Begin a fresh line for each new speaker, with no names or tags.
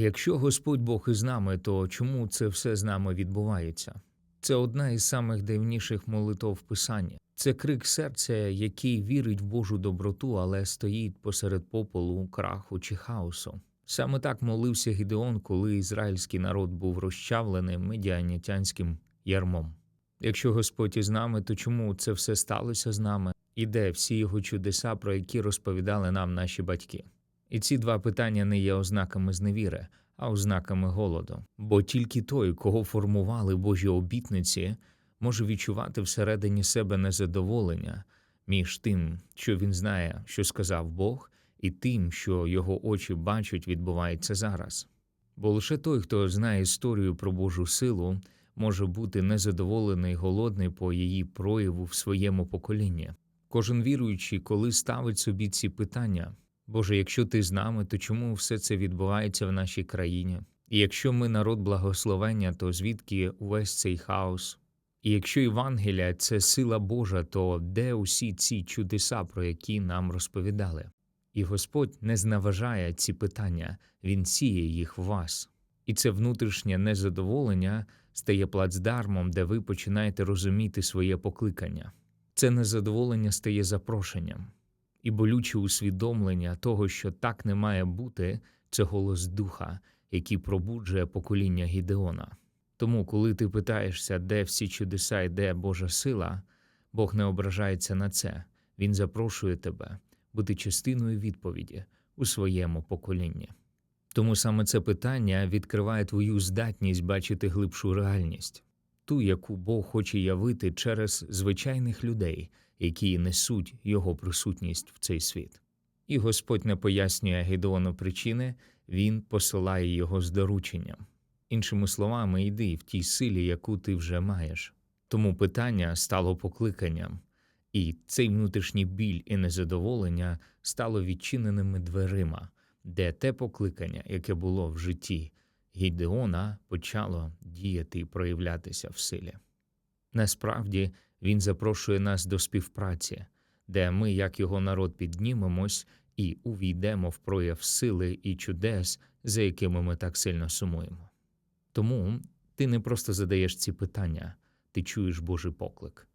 Якщо Господь Бог із нами, то чому це все з нами відбувається? Це одна із самих дивніших молитов в Писанні. Це крик серця, який вірить в Божу доброту, але стоїть посеред попелу, краху чи хаосу. Саме так молився Гідеон, коли ізраїльський народ був розчавлений медіанітянським ярмом. Якщо Господь із нами, то чому це все сталося з нами? І де всі його чудеса, про які розповідали нам наші батьки? І ці два питання не є ознаками зневіри, а ознаками голоду. Бо тільки той, кого формували Божі обітниці, може відчувати всередині себе незадоволення між тим, що він знає, що сказав Бог, і тим, що його очі бачать, відбувається зараз. Бо лише той, хто знає історію про Божу силу, може бути незадоволений, голодний по її прояву в своєму поколінні. Кожен віруючий, коли ставить собі ці питання, Боже, якщо ти з нами, то чому все це відбувається в нашій країні? І якщо ми народ благословення, то звідки увесь цей хаос? І якщо Євангелія це сила Божа, то де усі ці чудеса, про які нам розповідали? І Господь не зневажає ці питання, Він сіє їх в вас. І це внутрішнє незадоволення стає плацдармом, де ви починаєте розуміти своє покликання. Це незадоволення стає запрошенням, і болюче усвідомлення того, що так не має бути, це голос духа, який пробуджує покоління Гідеона. Тому, коли ти питаєшся, де всі чудеса і де Божа сила, Бог не ображається на це, Він запрошує тебе бути частиною відповіді у своєму поколінні. Тому саме це питання відкриває твою здатність бачити глибшу реальність, ту, яку Бог хоче явити через звичайних людей, які несуть його присутність в цей світ. І Господь не пояснює Гедеону причини, він посилає його з дорученням. Іншими словами, йди в тій силі, яку ти вже маєш. Тому питання стало покликанням, і цей внутрішній біль і незадоволення стало відчиненими дверима, де те покликання, яке було в житті Гідеона, почало діяти і проявлятися в силі. Насправді він запрошує нас до співпраці, де ми, як його народ, піднімемось і увійдемо в прояв сили і чудес, за якими ми так сильно сумуємо. Тому ти не просто задаєш ці питання, ти чуєш Божий поклик.